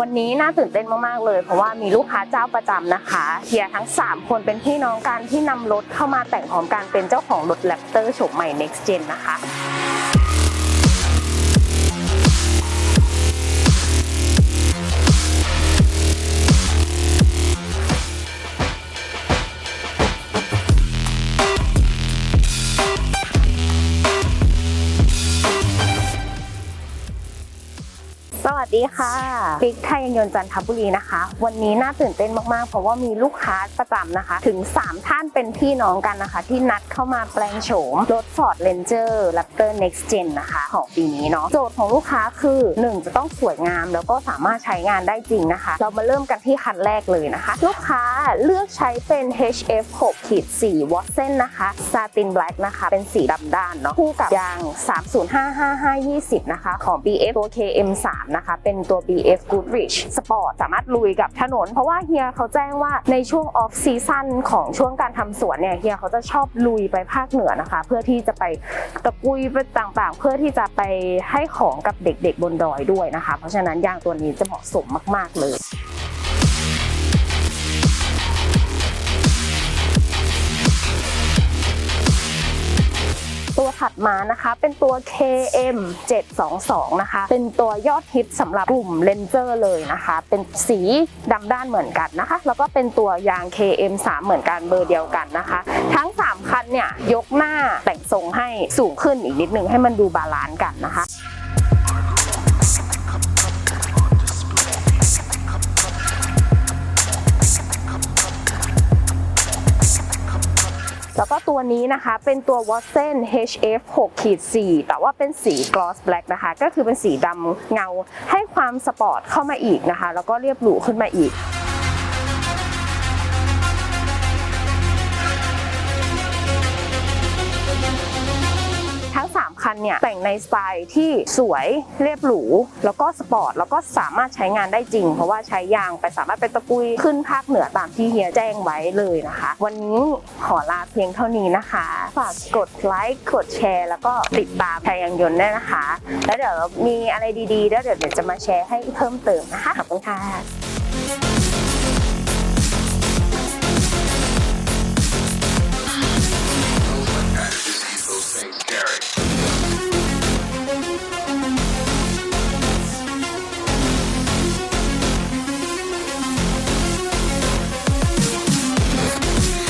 วันนี้น่าตื่นเต้นมากๆเลย เพราะว่ามีลูกค้าเจ้าประจำนะคะเฮียทั้ง 3 คนเป็นพี่น้องกันที่นำรถเข้ามาแต่งพร้อมกันเป็นเจ้าของรถแรปเตอร์โฉมใหม่ next gen นะคะ สวัสดีค่ะปิ๊กไทยยนต์จันทบุรีนะคะ วันนี้น่าตื่นเต้นมากๆ เพราะว่ามีลูกค้าประจำนะคะ ถึง 3 ท่านเป็นพี่น้องกันนะคะ ที่นัดเข้ามาแปลงโฉมรถ Ford Ranger Raptor Next Gen นะคะ ของปีนี้เนาะโจทย์ของลูกค้าคือ 1 จะต้องสวยงาม แล้วก็สามารถใช้งานได้จริงนะคะ เรามาเริ่มกันที่คันแรกเลยนะคะ ลูกค้าเลือกใช้เป็น HF 6ขีด4 Watson นะคะ Satin Black นะคะเป็นสีดำด้านเนาะคู่กับยาง 305520 นะคะของ BF OKM3 นะคะ เป็นตัว BF Goodrich Sport สามารถลุยกับถนน เพราะว่าเฮียเขาแจ้งว่าในช่วง off season ของช่วงการทำสวนเนี่ยเฮียเขาจะชอบลุยไปภาคเหนือนะคะ เพื่อที่จะไปตะกุยไปต่างๆ เพื่อที่จะไปให้ของกับเด็กๆบนดอยด้วยนะคะ เพราะฉะนั้นยางตัวนี้จะเหมาะสมมาก ๆเลย ถัดมานะคะ เป็นตัว KM 722นะคะ เป็นตัวยอดฮิตสำหรับกลุ่มเลนเจอร์เลยนะคะ เป็นสีดำด้านเหมือนกันนะคะ แล้วก็เป็นตัวยาง KM 3เหมือนกันเบอร์เดียวกันนะคะ ทั้ง 3 คันเนี่ยยกหน้าแต่งทรงให้สูงขึ้นอีกนิดนึงให้มันดูบาลานซ์กันนะคะ แล้วก็ตัวนี้นะคะเป็นตัว Watson HF 6ขีด4แต่ว่าเป็นสี gloss black นะคะ ก็คือเป็นสีดำเงาให้ความสปอร์ตเข้ามาอีกนะคะ แล้วก็เรียบหรูขึ้นมาอีก เนี่ยแต่งในสไตล์ที่สวยเรียบหรูแล้วก็สปอร์ตแล้วก็สามารถใช้งานได้จริง เพราะว่าใช้ยางไปสามารถไปตะกุยขึ้นภาคเหนือตามที่เฮียแจ้งไว้เลยนะคะ วันนี้ขอลาเพียงเท่านี้นะคะฝากกดไลค์กดแชร์ แล้วก็ติดตามไทยยางยนต์ด้วยนะคะ แล้วเดี๋ยวมีอะไรดีๆ แล้วเดี๋ยวเดี๋ยวจะมาแชร์ให้เพิ่มเติมนะคะขอบคุณค่ะ